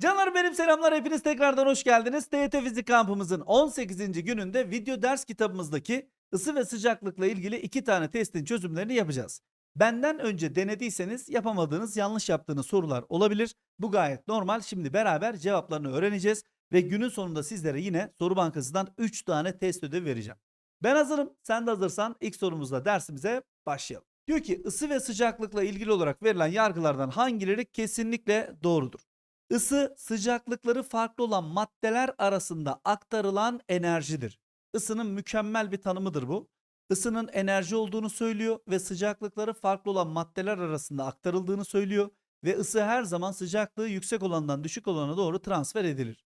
Canlarım benim selamlar hepiniz tekrardan hoş geldiniz. TYT Fizik kampımızın 18. gününde video ders kitabımızdaki ısı ve sıcaklıkla ilgili iki tane testin çözümlerini yapacağız. Benden önce denediyseniz yapamadığınız yanlış yaptığınız sorular olabilir. Bu gayet normal. Şimdi beraber cevaplarını öğreneceğiz ve günün sonunda sizlere yine soru bankasından 3 tane test ödevi vereceğim. Ben hazırım. Sen de hazırsan ilk sorumuzla dersimize başlayalım. Diyor ki ısı ve sıcaklıkla ilgili olarak verilen yargılardan hangileri kesinlikle doğrudur? Isı sıcaklıkları farklı olan maddeler arasında aktarılan enerjidir. Isının mükemmel bir tanımıdır bu. Isının enerji olduğunu söylüyor ve sıcaklıkları farklı olan maddeler arasında aktarıldığını söylüyor ve ısı her zaman sıcaklığı yüksek olandan düşük olana doğru transfer edilir.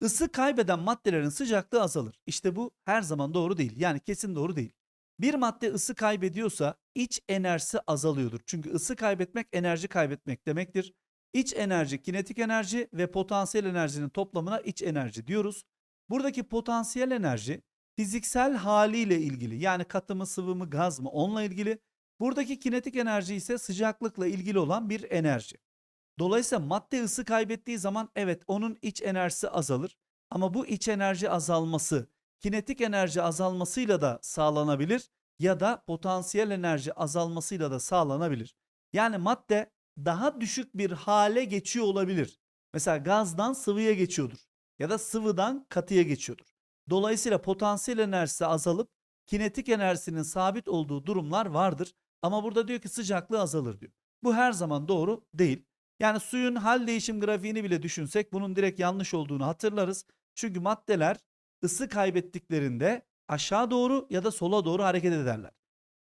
Isı kaybeden maddelerin sıcaklığı azalır. İşte bu her zaman doğru değil. Yani kesin doğru değil. Bir madde ısı kaybediyorsa iç enerjisi azalıyordur. Çünkü ısı kaybetmek enerji kaybetmek demektir. İç enerji, kinetik enerji ve potansiyel enerjinin toplamına iç enerji diyoruz. Buradaki potansiyel enerji fiziksel haliyle ilgili yani katı mı sıvı mı gaz mı onunla ilgili. Buradaki kinetik enerji ise sıcaklıkla ilgili olan bir enerji. Dolayısıyla madde ısı kaybettiği zaman evet onun iç enerjisi azalır. Ama bu iç enerji azalması kinetik enerji azalmasıyla da sağlanabilir ya da potansiyel enerji azalmasıyla da sağlanabilir. Yani madde daha düşük bir hale geçiyor olabilir. Mesela gazdan sıvıya geçiyordur ya da sıvıdan katıya geçiyordur. Dolayısıyla potansiyel enerjisi azalıp kinetik enerjisinin sabit olduğu durumlar vardır. Ama burada diyor ki sıcaklığı azalır diyor. Bu her zaman doğru değil. Yani suyun hal değişim grafiğini bile düşünsek bunun direkt yanlış olduğunu hatırlarız. Çünkü maddeler ısı kaybettiklerinde aşağı doğru ya da sola doğru hareket ederler.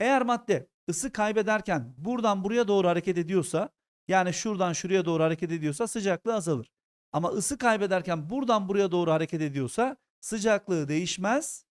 Eğer madde ısı kaybederken buradan buraya doğru hareket ediyorsa yani şuradan şuraya doğru hareket ediyorsa sıcaklığı azalır. Ama ısı kaybederken buradan buraya doğru hareket ediyorsa sıcaklığı değişmez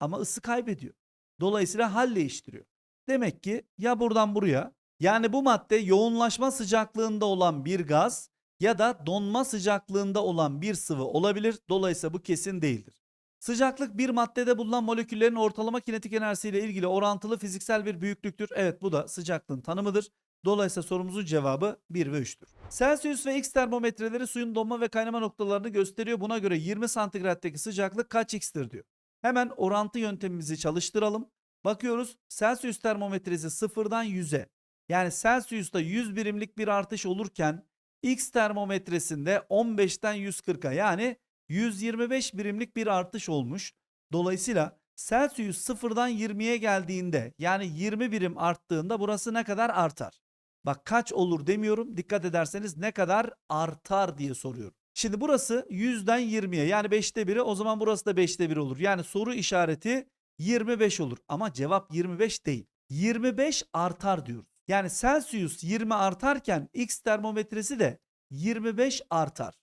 ama ısı kaybediyor. Dolayısıyla hal değiştiriyor. Demek ki ya buradan buraya yani bu madde yoğunlaşma sıcaklığında olan bir gaz ya da donma sıcaklığında olan bir sıvı olabilir. Dolayısıyla bu kesin değildir. Sıcaklık bir maddede bulunan moleküllerin ortalama kinetik enerjisiyle ilgili orantılı fiziksel bir büyüklüktür. Evet bu da sıcaklığın tanımıdır. Dolayısıyla sorumuzun cevabı 1 ve 3'tür. Celsius ve X termometreleri suyun donma ve kaynama noktalarını gösteriyor. Buna göre 20 santigraddaki sıcaklık kaç X'tir diyor. Hemen orantı yöntemimizi çalıştıralım. Bakıyoruz Celsius termometresi sıfırdan 100'e. Yani Celsius'ta 100 birimlik bir artış olurken X termometresinde 15'ten 140'a yani 125 birimlik bir artış olmuş. Dolayısıyla Celsius sıfırdan 20'ye geldiğinde yani 20 birim arttığında burası ne kadar artar? Bak kaç olur demiyorum. Dikkat ederseniz ne kadar artar diye soruyorum. Şimdi burası 100'den 20'ye yani 5'te 1'e o zaman burası da 5'te 1 olur. Yani soru işareti 25 olur ama cevap 25 değil. 25 artar diyoruz. Yani Celsius 20 artarken X termometresi de 25 artar.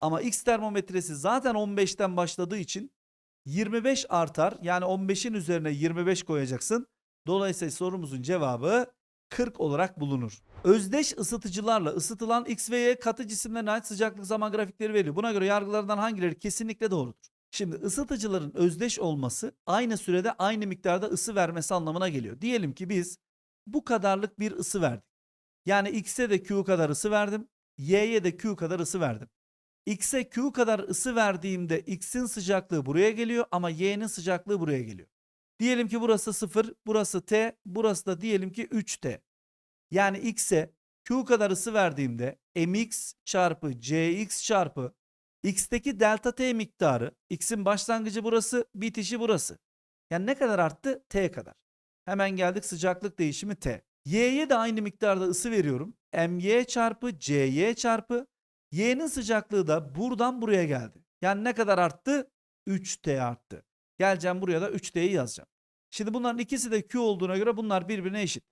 Ama X termometresi zaten 15'ten başladığı için 25 artar. Yani 15'in üzerine 25 koyacaksın. Dolayısıyla sorumuzun cevabı 40 olarak bulunur. Özdeş ısıtıcılarla ısıtılan X ve Y katı cisimlerine ait sıcaklık zaman grafikleri veriyor. Buna göre yargılardan hangileri kesinlikle doğrudur? Şimdi ısıtıcıların özdeş olması aynı sürede aynı miktarda ısı vermesi anlamına geliyor. Diyelim ki biz bu kadarlık bir ısı verdik. Yani X'e de Q kadar ısı verdim. Y'ye de Q kadar ısı verdim. X'e Q kadar ısı verdiğimde X'in sıcaklığı buraya geliyor ama Y'nin sıcaklığı buraya geliyor. Diyelim ki burası 0, burası T, burası da diyelim ki 3T. Yani X'e Q kadar ısı verdiğimde mx çarpı cx çarpı x'teki delta t miktarı x'in başlangıcı burası bitişi burası. Yani ne kadar arttı? T kadar. Hemen geldik sıcaklık değişimi T. Y'ye de aynı miktarda ısı veriyorum. my çarpı cy çarpı y'nin sıcaklığı da buradan buraya geldi. Yani ne kadar arttı? 3T arttı. Geleceğim buraya da 3T'yi yazacağım. Şimdi bunların ikisi de Q olduğuna göre bunlar birbirine eşit.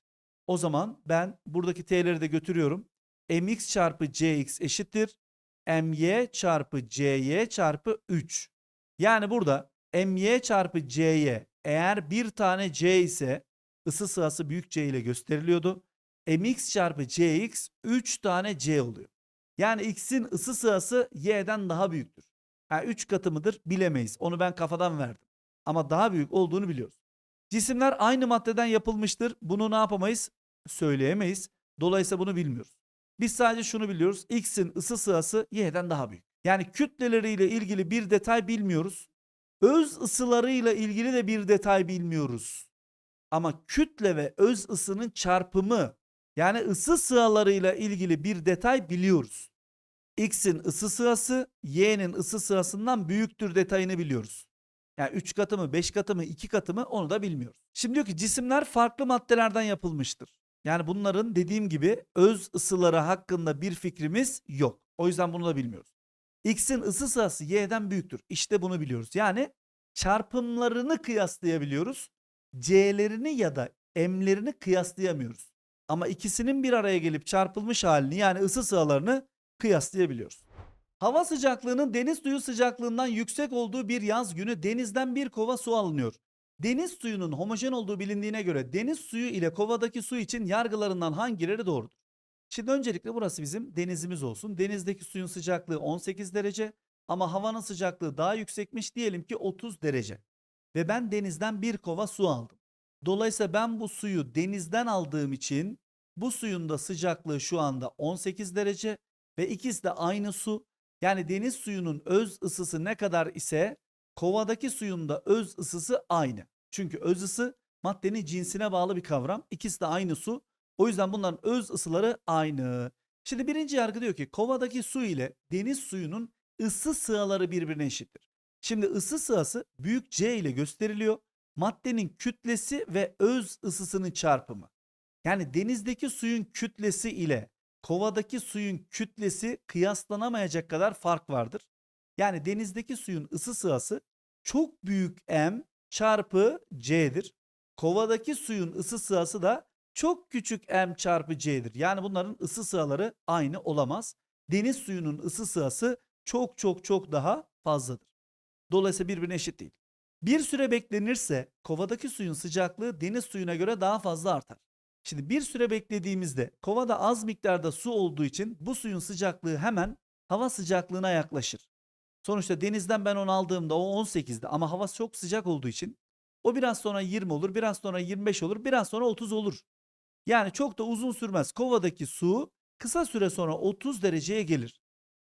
O zaman ben buradaki T'leri de götürüyorum. mx çarpı cx eşittir. my çarpı cy çarpı 3. Yani burada my çarpı cy eğer bir tane c ise ısı sırası büyük C ile gösteriliyordu. mx çarpı cx 3 tane c oluyor. Yani x'in ısı sırası y'den daha büyüktür. Ha 3 katı mıdır bilemeyiz. Onu ben kafadan verdim. Ama daha büyük olduğunu biliyoruz. Cisimler aynı maddeden yapılmıştır. Bunu ne yapamayız? Söyleyemeyiz. Dolayısıyla bunu bilmiyoruz. Biz sadece şunu biliyoruz. X'in ısı sırası Y'den daha büyük. Yani kütleleriyle ilgili bir detay bilmiyoruz. Öz ısılarıyla ilgili de bir detay bilmiyoruz. Ama kütle ve öz ısının çarpımı yani ısı sıralarıyla ilgili bir detay biliyoruz. X'in ısı sırası Y'nin ısı sırasından büyüktür detayını biliyoruz. Yani 3 katı mı, 5 katı mı, 2 katı mı onu da bilmiyoruz. Şimdi diyor ki cisimler farklı maddelerden yapılmıştır. Yani bunların dediğim gibi öz ısıları hakkında bir fikrimiz yok. O yüzden bunu da bilmiyoruz. X'in ısı sırası Y'den büyüktür. İşte bunu biliyoruz. Yani çarpımlarını kıyaslayabiliyoruz. C'lerini ya da M'lerini kıyaslayamıyoruz. Ama ikisinin bir araya gelip çarpılmış halini yani ısı sıralarını kıyaslayabiliyoruz. Hava sıcaklığının deniz suyu sıcaklığından yüksek olduğu bir yaz günü denizden bir kova su alınıyor. Deniz suyunun homojen olduğu bilindiğine göre deniz suyu ile kovadaki su için yargılarından hangileri doğrudur? Şimdi öncelikle burası bizim denizimiz olsun. Denizdeki suyun sıcaklığı 18 derece ama havanın sıcaklığı daha yüksekmiş diyelim ki 30 derece. Ve ben denizden bir kova su aldım. Dolayısıyla ben bu suyu denizden aldığım için bu suyun da sıcaklığı şu anda 18 derece ve ikisi de aynı su. Yani deniz suyunun öz ısısı ne kadar ise kovadaki suyun da öz ısısı aynı. Çünkü öz ısı maddenin cinsine bağlı bir kavram. İkisi de aynı su. O yüzden bunların öz ısıları aynı. Şimdi birinci yargı diyor ki kovadaki su ile deniz suyunun ısı sıraları birbirine eşittir. Şimdi ısı sırası büyük C ile gösteriliyor. Maddenin kütlesi ve öz ısısının çarpımı. Yani denizdeki suyun kütlesi ile kovadaki suyun kütlesi kıyaslanamayacak kadar fark vardır. Yani denizdeki suyun ısı sırası çok büyük M çarpı C'dir. Kovadaki suyun ısı sırası da çok küçük M çarpı C'dir. Yani bunların ısı sıraları aynı olamaz. Deniz suyunun ısı sırası çok çok çok daha fazladır. Dolayısıyla birbirine eşit değil. Bir süre beklenirse kovadaki suyun sıcaklığı deniz suyuna göre daha fazla artar. Şimdi bir süre beklediğimizde kovada az miktarda su olduğu için bu suyun sıcaklığı hemen hava sıcaklığına yaklaşır. Sonuçta denizden ben onu aldığımda o 18'di ama hava çok sıcak olduğu için o biraz sonra 20 olur, biraz sonra 25 olur, biraz sonra 30 olur. Yani çok da uzun sürmez. Kovadaki su kısa süre sonra 30 dereceye gelir.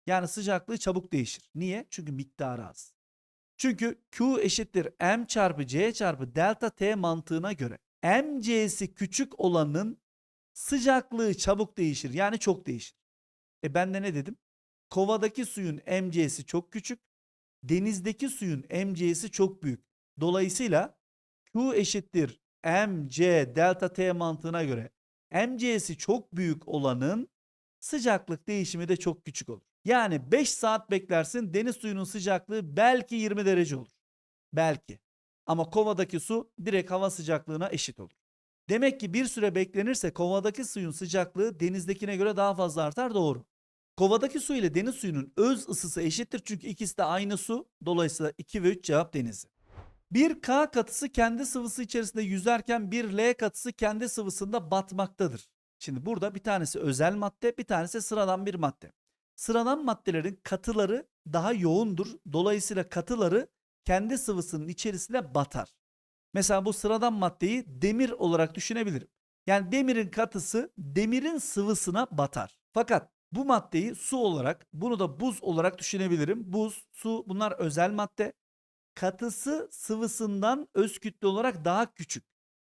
Yani sıcaklığı çabuk değişir. Niye? Çünkü miktarı az. Çünkü Q eşittir M çarpı C çarpı delta T mantığına göre MC'si küçük olanın sıcaklığı çabuk değişir. Yani çok değişir. E ben de ne dedim? Kovadaki suyun MC'si çok küçük. Denizdeki suyun MC'si çok büyük. Dolayısıyla Q eşittir MC delta T mantığına göre MC'si çok büyük olanın sıcaklık değişimi de çok küçük olur. Yani 5 saat beklersin deniz suyunun sıcaklığı belki 20 derece olur. Belki. Ama kovadaki su direkt hava sıcaklığına eşit olur. Demek ki bir süre beklenirse kovadaki suyun sıcaklığı denizdekine göre daha fazla artar doğru. Kovadaki su ile deniz suyunun öz ısısı eşittir çünkü ikisi de aynı su. Dolayısıyla 2 ve 3 cevap denizi. Bir K katısı kendi sıvısı içerisinde yüzerken bir L katısı kendi sıvısında batmaktadır. Şimdi burada bir tanesi özel madde, bir tanesi sıradan bir madde. Sıradan maddelerin katıları daha yoğundur. Dolayısıyla katıları kendi sıvısının içerisine batar. Mesela bu sıradan maddeyi demir olarak düşünebilirim. Yani demirin katısı demirin sıvısına batar. Fakat bu maddeyi su olarak, bunu da buz olarak düşünebilirim. Buz, su bunlar özel madde. Katısı sıvısından öz kütle olarak daha küçük.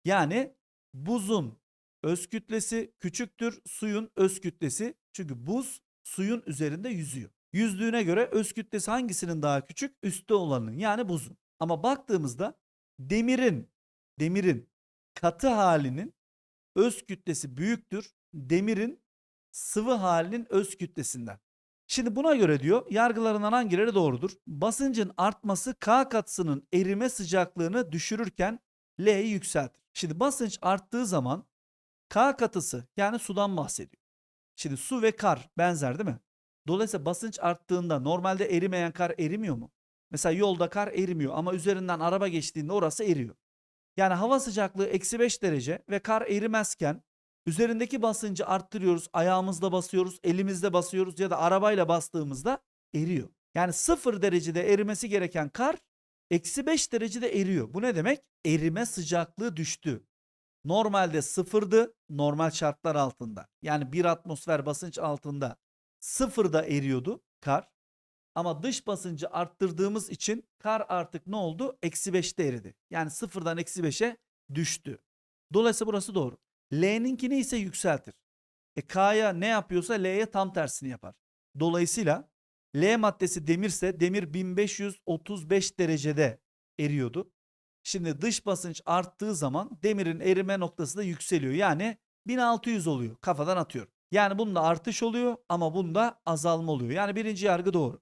Yani buzun öz kütlesi küçüktür suyun öz kütlesi. Çünkü buz suyun üzerinde yüzüyor. Yüzdüğüne göre öz kütlesi hangisinin daha küçük? Üstte olanın yani buzun. Ama baktığımızda demirin demirin katı halinin öz kütlesi büyüktür. Demirin sıvı halinin öz kütlesinden. Şimdi buna göre diyor yargılarından hangileri doğrudur? Basıncın artması K katısının erime sıcaklığını düşürürken L'yi yükseltir. Şimdi basınç arttığı zaman K katısı yani sudan bahsediyor. Şimdi su ve kar benzer değil mi? Dolayısıyla basınç arttığında normalde erimeyen kar erimiyor mu? Mesela yolda kar erimiyor ama üzerinden araba geçtiğinde orası eriyor. Yani hava sıcaklığı eksi 5 derece ve kar erimezken üzerindeki basıncı arttırıyoruz. Ayağımızla basıyoruz, elimizle basıyoruz ya da arabayla bastığımızda eriyor. Yani 0 derecede erimesi gereken kar eksi 5 derecede eriyor. Bu ne demek? Erime sıcaklığı düştü. normalde sıfırdı normal şartlar altında. Yani bir atmosfer basınç altında sıfırda eriyordu kar. Ama dış basıncı arttırdığımız için kar artık ne oldu? Eksi 5'te eridi. Yani sıfırdan eksi 5'e düştü. Dolayısıyla burası doğru. L'ninkini ise yükseltir. E K'ya ne yapıyorsa L'ye tam tersini yapar. Dolayısıyla L maddesi demirse demir 1535 derecede eriyordu. Şimdi dış basınç arttığı zaman demirin erime noktası da yükseliyor. Yani 1600 oluyor. Kafadan atıyorum. Yani bunda artış oluyor ama bunda azalma oluyor. Yani birinci yargı doğru.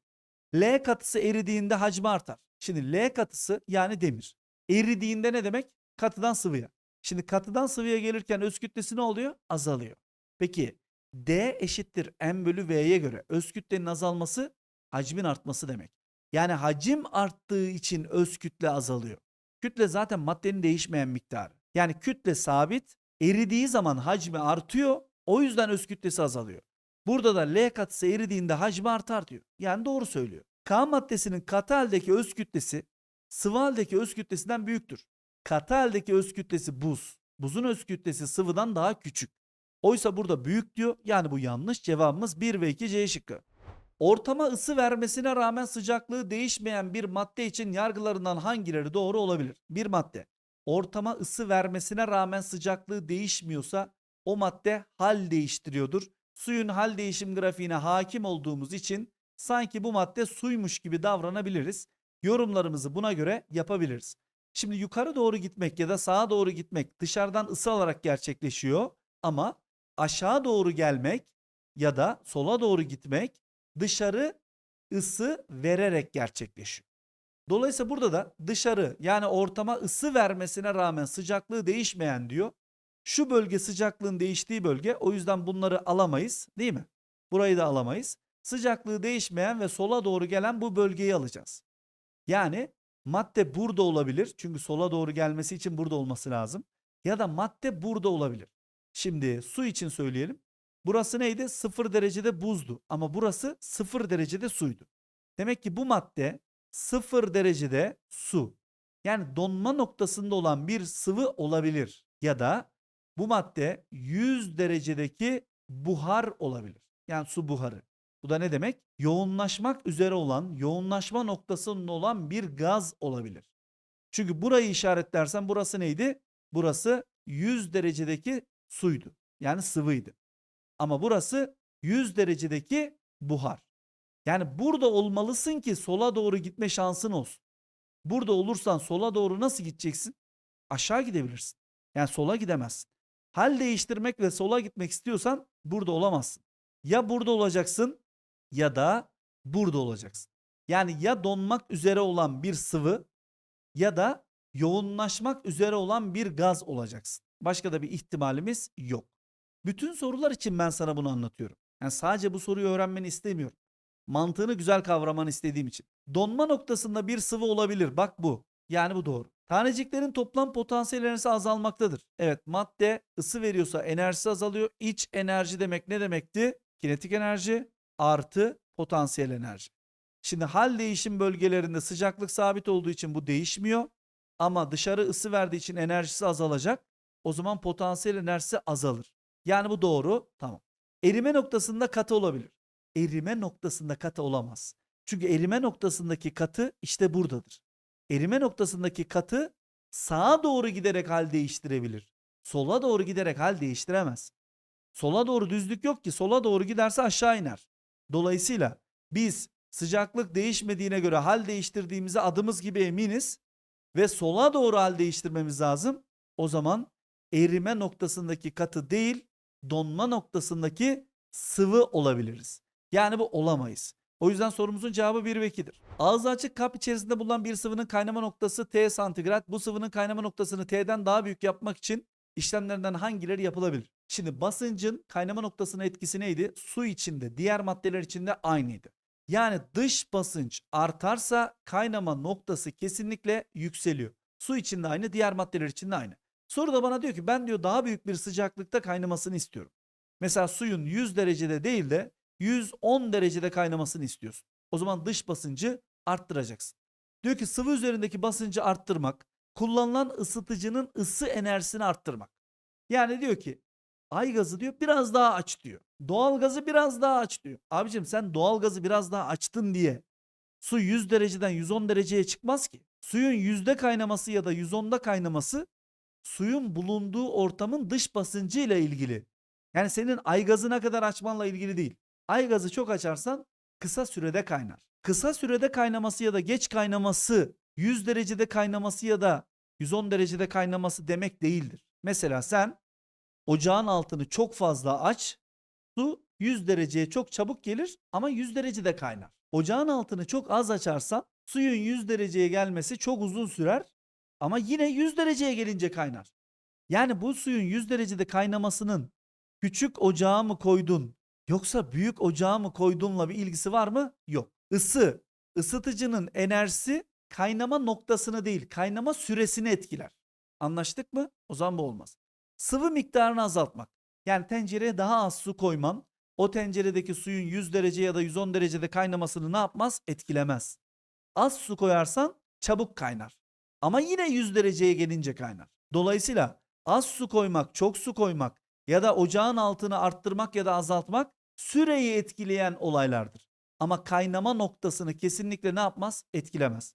L katısı eridiğinde hacmi artar. Şimdi L katısı yani demir. Eridiğinde ne demek? Katıdan sıvıya. Şimdi katıdan sıvıya gelirken öz kütlesi ne oluyor? Azalıyor. Peki D eşittir M bölü V'ye göre öz kütlenin azalması hacmin artması demek. Yani hacim arttığı için öz kütle azalıyor. Kütle zaten maddenin değişmeyen miktarı. Yani kütle sabit, eridiği zaman hacmi artıyor. O yüzden öz kütlesi azalıyor. Burada da L katısı eridiğinde hacmi artar diyor. Yani doğru söylüyor. K maddesinin katı haldeki öz kütlesi sıvı haldeki öz kütlesinden büyüktür. Katı haldeki öz kütlesi buz. Buzun öz kütlesi sıvıdan daha küçük. Oysa burada büyük diyor. Yani bu yanlış. Cevabımız 1 ve 2 C şıkkı. Ortama ısı vermesine rağmen sıcaklığı değişmeyen bir madde için yargılarından hangileri doğru olabilir? Bir madde. Ortama ısı vermesine rağmen sıcaklığı değişmiyorsa o madde hal değiştiriyordur. Suyun hal değişim grafiğine hakim olduğumuz için sanki bu madde suymuş gibi davranabiliriz. Yorumlarımızı buna göre yapabiliriz. Şimdi yukarı doğru gitmek ya da sağa doğru gitmek dışarıdan ısı alarak gerçekleşiyor ama aşağı doğru gelmek ya da sola doğru gitmek dışarı ısı vererek gerçekleşiyor. Dolayısıyla burada da dışarı yani ortama ısı vermesine rağmen sıcaklığı değişmeyen diyor. Şu bölge sıcaklığın değiştiği bölge o yüzden bunları alamayız değil mi? Burayı da alamayız. Sıcaklığı değişmeyen ve sola doğru gelen bu bölgeyi alacağız. Yani madde burada olabilir çünkü sola doğru gelmesi için burada olması lazım. Ya da madde burada olabilir. Şimdi su için söyleyelim. Burası neydi? Sıfır derecede buzdu ama burası sıfır derecede suydu. Demek ki bu madde sıfır derecede su. Yani donma noktasında olan bir sıvı olabilir. Ya da bu madde 100 derecedeki buhar olabilir. Yani su buharı. Bu da ne demek? Yoğunlaşmak üzere olan, yoğunlaşma noktasında olan bir gaz olabilir. Çünkü burayı işaretlersen burası neydi? Burası 100 derecedeki suydu. Yani sıvıydı. Ama burası 100 derecedeki buhar. Yani burada olmalısın ki sola doğru gitme şansın olsun. Burada olursan sola doğru nasıl gideceksin? Aşağı gidebilirsin. Yani sola gidemezsin. Hal değiştirmek ve sola gitmek istiyorsan burada olamazsın. Ya burada olacaksın ya da burada olacaksın. Yani ya donmak üzere olan bir sıvı ya da yoğunlaşmak üzere olan bir gaz olacaksın. Başka da bir ihtimalimiz yok. Bütün sorular için ben sana bunu anlatıyorum. Yani sadece bu soruyu öğrenmeni istemiyorum. Mantığını güzel kavramanı istediğim için. Donma noktasında bir sıvı olabilir. Bak bu. Yani bu doğru. Taneciklerin toplam potansiyel enerjisi azalmaktadır. Evet madde ısı veriyorsa enerjisi azalıyor. İç enerji demek ne demekti? Kinetik enerji artı potansiyel enerji. Şimdi hal değişim bölgelerinde sıcaklık sabit olduğu için bu değişmiyor. Ama dışarı ısı verdiği için enerjisi azalacak. O zaman potansiyel enerjisi azalır. Yani bu doğru. Tamam. Erime noktasında katı olabilir. Erime noktasında katı olamaz. Çünkü erime noktasındaki katı işte buradadır. Erime noktasındaki katı sağa doğru giderek hal değiştirebilir. Sola doğru giderek hal değiştiremez. Sola doğru düzlük yok ki sola doğru giderse aşağı iner. Dolayısıyla biz sıcaklık değişmediğine göre hal değiştirdiğimize adımız gibi eminiz ve sola doğru hal değiştirmemiz lazım. O zaman erime noktasındaki katı değil donma noktasındaki sıvı olabiliriz. Yani bu olamayız. O yüzden sorumuzun cevabı 1 ve 2'dir. Ağzı açık kap içerisinde bulunan bir sıvının kaynama noktası T santigrat. Bu sıvının kaynama noktasını T'den daha büyük yapmak için işlemlerden hangileri yapılabilir? Şimdi basıncın kaynama noktasına etkisi neydi? Su içinde, diğer maddeler içinde aynıydı. Yani dış basınç artarsa kaynama noktası kesinlikle yükseliyor. Su içinde aynı, diğer maddeler içinde aynı. Soru da bana diyor ki ben diyor daha büyük bir sıcaklıkta kaynamasını istiyorum. Mesela suyun 100 derecede değil de 110 derecede kaynamasını istiyorsun. O zaman dış basıncı arttıracaksın. Diyor ki sıvı üzerindeki basıncı arttırmak, kullanılan ısıtıcının ısı enerjisini arttırmak. Yani diyor ki ay gazı diyor biraz daha aç diyor. Doğal gazı biraz daha aç diyor. Abicim sen doğal gazı biraz daha açtın diye su 100 dereceden 110 dereceye çıkmaz ki. Suyun yüzde kaynaması ya da 110'da kaynaması suyun bulunduğu ortamın dış basıncı ile ilgili. Yani senin ay gazına kadar açmanla ilgili değil. Ay gazı çok açarsan kısa sürede kaynar. Kısa sürede kaynaması ya da geç kaynaması 100 derecede kaynaması ya da 110 derecede kaynaması demek değildir. Mesela sen ocağın altını çok fazla aç, su 100 dereceye çok çabuk gelir ama 100 derecede kaynar. Ocağın altını çok az açarsan suyun 100 dereceye gelmesi çok uzun sürer ama yine 100 dereceye gelince kaynar. Yani bu suyun 100 derecede kaynamasının küçük ocağa mı koydun yoksa büyük ocağa mı koydunla bir ilgisi var mı? Yok. Isı, ısıtıcının enerjisi kaynama noktasını değil, kaynama süresini etkiler. Anlaştık mı? O zaman bu olmaz. Sıvı miktarını azaltmak. Yani tencereye daha az su koyman, o tenceredeki suyun 100 derece ya da 110 derecede kaynamasını ne yapmaz? Etkilemez. Az su koyarsan çabuk kaynar. Ama yine 100 dereceye gelince kaynar. Dolayısıyla az su koymak, çok su koymak ya da ocağın altını arttırmak ya da azaltmak süreyi etkileyen olaylardır. Ama kaynama noktasını kesinlikle ne yapmaz? Etkilemez.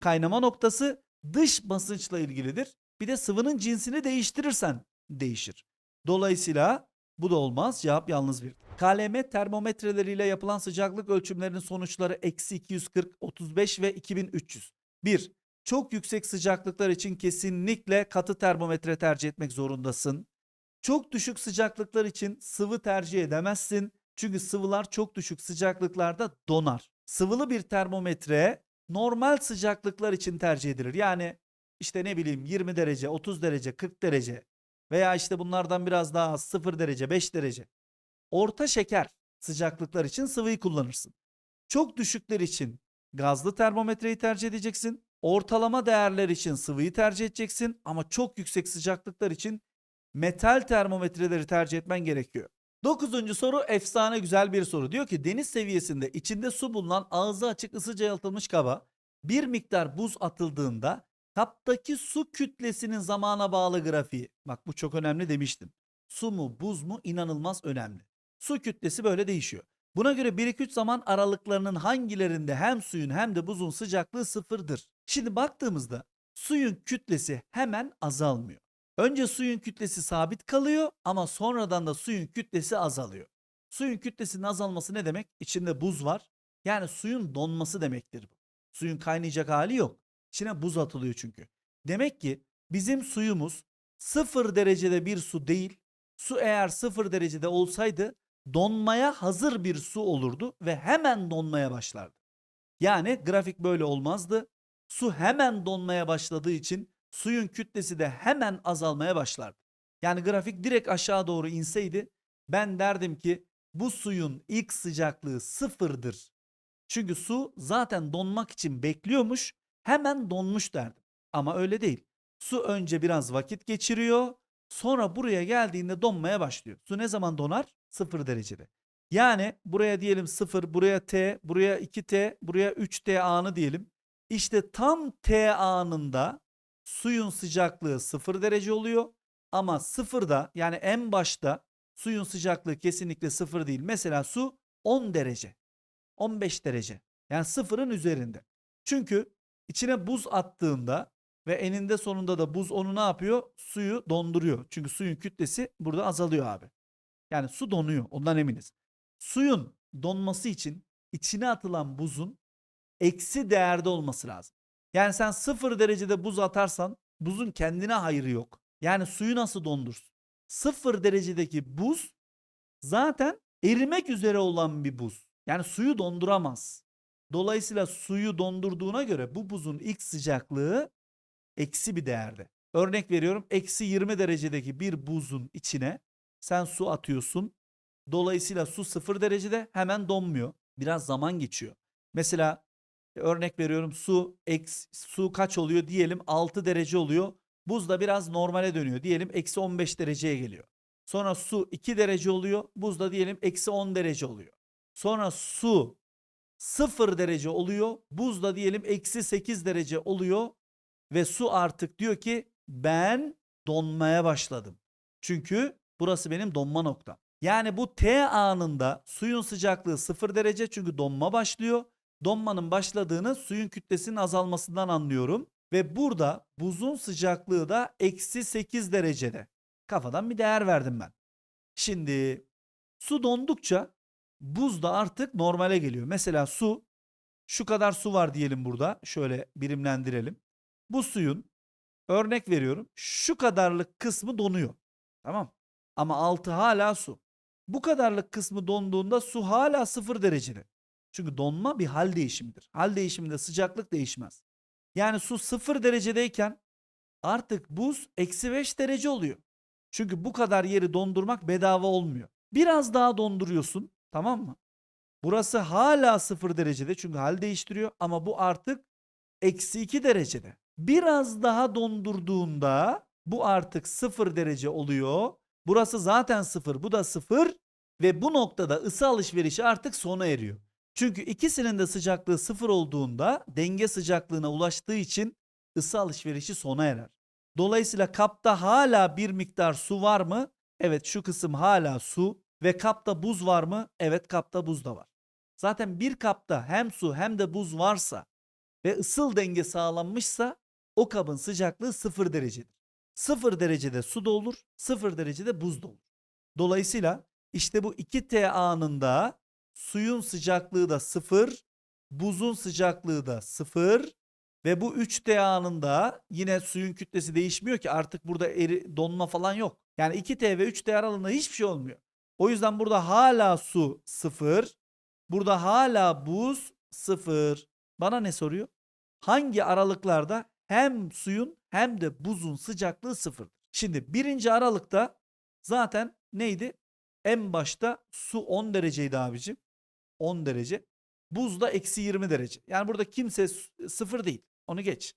Kaynama noktası dış basınçla ilgilidir. Bir de sıvının cinsini değiştirirsen değişir. Dolayısıyla bu da olmaz. Cevap yalnız bir. KLM termometreleriyle yapılan sıcaklık ölçümlerinin sonuçları eksi 240, 35 ve 2300. 1. Çok yüksek sıcaklıklar için kesinlikle katı termometre tercih etmek zorundasın. Çok düşük sıcaklıklar için sıvı tercih edemezsin. Çünkü sıvılar çok düşük sıcaklıklarda donar. Sıvılı bir termometre normal sıcaklıklar için tercih edilir. Yani işte ne bileyim 20 derece, 30 derece, 40 derece veya işte bunlardan biraz daha az 0 derece, 5 derece. Orta şeker sıcaklıklar için sıvıyı kullanırsın. Çok düşükler için gazlı termometreyi tercih edeceksin. Ortalama değerler için sıvıyı tercih edeceksin ama çok yüksek sıcaklıklar için metal termometreleri tercih etmen gerekiyor. Dokuzuncu soru efsane güzel bir soru. Diyor ki deniz seviyesinde içinde su bulunan ağzı açık ısıca yalıtılmış kaba bir miktar buz atıldığında kaptaki su kütlesinin zamana bağlı grafiği. Bak bu çok önemli demiştim. Su mu buz mu inanılmaz önemli. Su kütlesi böyle değişiyor. Buna göre 1-2-3 zaman aralıklarının hangilerinde hem suyun hem de buzun sıcaklığı sıfırdır. Şimdi baktığımızda suyun kütlesi hemen azalmıyor. Önce suyun kütlesi sabit kalıyor ama sonradan da suyun kütlesi azalıyor. Suyun kütlesinin azalması ne demek? İçinde buz var. Yani suyun donması demektir bu. Suyun kaynayacak hali yok. İçine buz atılıyor çünkü. Demek ki bizim suyumuz sıfır derecede bir su değil. Su eğer sıfır derecede olsaydı donmaya hazır bir su olurdu ve hemen donmaya başlardı. Yani grafik böyle olmazdı. Su hemen donmaya başladığı için suyun kütlesi de hemen azalmaya başlardı. Yani grafik direkt aşağı doğru inseydi ben derdim ki bu suyun ilk sıcaklığı sıfırdır. Çünkü su zaten donmak için bekliyormuş hemen donmuş derdim. Ama öyle değil. Su önce biraz vakit geçiriyor sonra buraya geldiğinde donmaya başlıyor. Su ne zaman donar? Sıfır derecede. Yani buraya diyelim sıfır, buraya T, buraya 2T, buraya 3T anı diyelim. İşte tam T anında suyun sıcaklığı sıfır derece oluyor. Ama sıfırda yani en başta suyun sıcaklığı kesinlikle sıfır değil. Mesela su 10 derece, 15 derece. Yani sıfırın üzerinde. Çünkü içine buz attığında ve eninde sonunda da buz onu ne yapıyor? Suyu donduruyor. Çünkü suyun kütlesi burada azalıyor abi. Yani su donuyor ondan eminiz. Suyun donması için içine atılan buzun eksi değerde olması lazım. Yani sen sıfır derecede buz atarsan buzun kendine hayrı yok. Yani suyu nasıl dondursun? Sıfır derecedeki buz zaten erimek üzere olan bir buz. Yani suyu donduramaz. Dolayısıyla suyu dondurduğuna göre bu buzun ilk sıcaklığı eksi bir değerde. Örnek veriyorum eksi 20 derecedeki bir buzun içine sen su atıyorsun. Dolayısıyla su sıfır derecede hemen donmuyor. Biraz zaman geçiyor. Mesela örnek veriyorum su eks, su kaç oluyor diyelim 6 derece oluyor. Buz da biraz normale dönüyor. Diyelim eksi 15 dereceye geliyor. Sonra su 2 derece oluyor. Buz da diyelim eksi 10 derece oluyor. Sonra su 0 derece oluyor. Buz da diyelim eksi 8 derece oluyor. Ve su artık diyor ki ben donmaya başladım. Çünkü burası benim donma noktam. Yani bu T anında suyun sıcaklığı 0 derece çünkü donma başlıyor. Donmanın başladığını suyun kütlesinin azalmasından anlıyorum. Ve burada buzun sıcaklığı da eksi 8 derecede. Kafadan bir değer verdim ben. Şimdi su dondukça buz da artık normale geliyor. Mesela su şu kadar su var diyelim burada. Şöyle birimlendirelim. Bu suyun örnek veriyorum şu kadarlık kısmı donuyor. Tamam. Ama altı hala su. Bu kadarlık kısmı donduğunda su hala sıfır derecede. Çünkü donma bir hal değişimidir. Hal değişiminde sıcaklık değişmez. Yani su sıfır derecedeyken artık buz eksi 5 derece oluyor. Çünkü bu kadar yeri dondurmak bedava olmuyor. Biraz daha donduruyorsun tamam mı? Burası hala sıfır derecede çünkü hal değiştiriyor ama bu artık eksi 2 derecede. Biraz daha dondurduğunda bu artık sıfır derece oluyor. Burası zaten sıfır bu da sıfır ve bu noktada ısı alışverişi artık sona eriyor. Çünkü ikisinin de sıcaklığı sıfır olduğunda denge sıcaklığına ulaştığı için ısı alışverişi sona erer. Dolayısıyla kapta hala bir miktar su var mı? Evet şu kısım hala su ve kapta buz var mı? Evet kapta buz da var. Zaten bir kapta hem su hem de buz varsa ve ısıl denge sağlanmışsa o kabın sıcaklığı sıfır derecedir. Sıfır derecede su da olur, sıfır derecede buz da. Dolayısıyla işte bu 2T anında suyun sıcaklığı da sıfır, buzun sıcaklığı da sıfır ve bu 3T anında yine suyun kütlesi değişmiyor ki artık burada eri, donma falan yok. Yani 2T ve 3T aralığında hiçbir şey olmuyor. O yüzden burada hala su sıfır, burada hala buz sıfır. Bana ne soruyor? Hangi aralıklarda hem suyun hem de buzun sıcaklığı sıfır. Şimdi birinci aralıkta zaten neydi? En başta su 10 dereceydi abicim. 10 derece. Buz da eksi 20 derece. Yani burada kimse sıfır değil. Onu geç.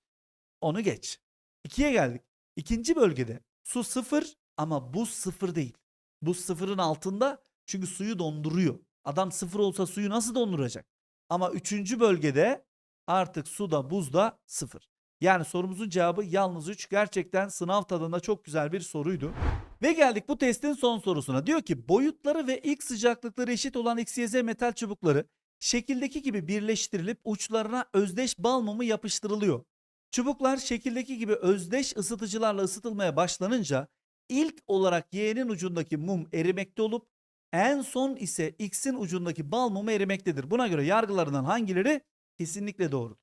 Onu geç. İkiye geldik. İkinci bölgede su sıfır ama buz sıfır değil. Buz sıfırın altında çünkü suyu donduruyor. Adam sıfır olsa suyu nasıl donduracak? Ama üçüncü bölgede artık su da buz da sıfır. Yani sorumuzun cevabı yalnız 3. Gerçekten sınav tadında çok güzel bir soruydu. Ve geldik bu testin son sorusuna. Diyor ki boyutları ve ilk sıcaklıkları eşit olan XYZ metal çubukları şekildeki gibi birleştirilip uçlarına özdeş bal mumu yapıştırılıyor. Çubuklar şekildeki gibi özdeş ısıtıcılarla ısıtılmaya başlanınca ilk olarak Y'nin ucundaki mum erimekte olup en son ise X'in ucundaki bal mumu erimektedir. Buna göre yargılarından hangileri kesinlikle doğru.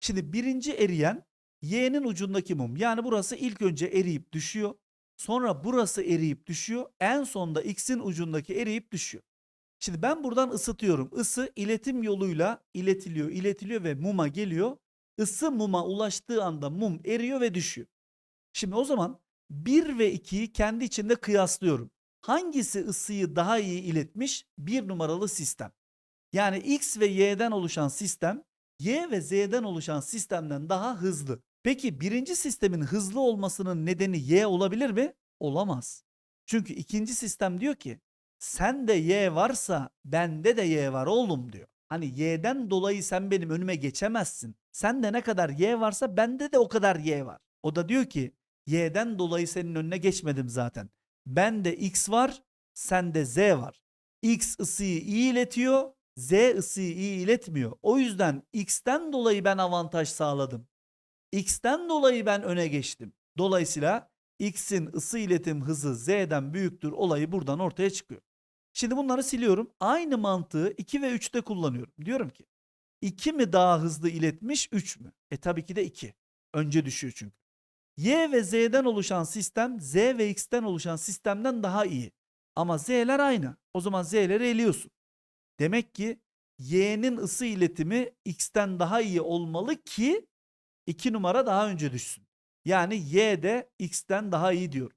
Şimdi birinci eriyen Y'nin ucundaki mum. Yani burası ilk önce eriyip düşüyor. Sonra burası eriyip düşüyor. En sonda X'in ucundaki eriyip düşüyor. Şimdi ben buradan ısıtıyorum. Isı iletim yoluyla iletiliyor, iletiliyor ve muma geliyor. Isı muma ulaştığı anda mum eriyor ve düşüyor. Şimdi o zaman 1 ve 2'yi kendi içinde kıyaslıyorum. Hangisi ısıyı daha iyi iletmiş? Bir numaralı sistem. Yani X ve Y'den oluşan sistem Y ve Z'den oluşan sistemden daha hızlı. Peki birinci sistemin hızlı olmasının nedeni Y olabilir mi? Olamaz. Çünkü ikinci sistem diyor ki sende Y varsa bende de Y var oğlum diyor. Hani Y'den dolayı sen benim önüme geçemezsin. Sende ne kadar Y varsa bende de o kadar Y var. O da diyor ki Y'den dolayı senin önüne geçmedim zaten. Bende X var, sende Z var. X ısıyı iyi iletiyor, Z ısıyı iyi iletmiyor. O yüzden X'ten dolayı ben avantaj sağladım. X'ten dolayı ben öne geçtim. Dolayısıyla X'in ısı iletim hızı Z'den büyüktür olayı buradan ortaya çıkıyor. Şimdi bunları siliyorum. Aynı mantığı 2 ve 3'te kullanıyorum. Diyorum ki 2 mi daha hızlı iletmiş 3 mü? E tabii ki de 2. Önce düşüyor çünkü. Y ve Z'den oluşan sistem Z ve X'ten oluşan sistemden daha iyi. Ama Z'ler aynı. O zaman Z'leri eliyorsun. Demek ki Y'nin ısı iletimi X'ten daha iyi olmalı ki 2 numara daha önce düşsün. Yani Y de X'ten daha iyi diyor.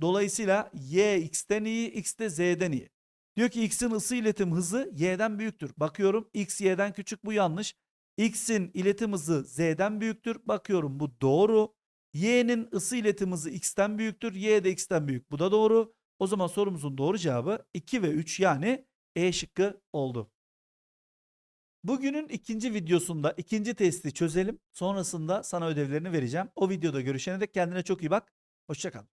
Dolayısıyla Y X'ten iyi, X de Z'den iyi. Diyor ki X'in ısı iletim hızı Y'den büyüktür. Bakıyorum X Y'den küçük bu yanlış. X'in iletim hızı Z'den büyüktür. Bakıyorum bu doğru. Y'nin ısı iletim hızı X'ten büyüktür. Y de X'ten büyük. Bu da doğru. O zaman sorumuzun doğru cevabı 2 ve 3 yani E şıkkı oldu. Bugünün ikinci videosunda ikinci testi çözelim. Sonrasında sana ödevlerini vereceğim. O videoda görüşene dek kendine çok iyi bak. Hoşçakal.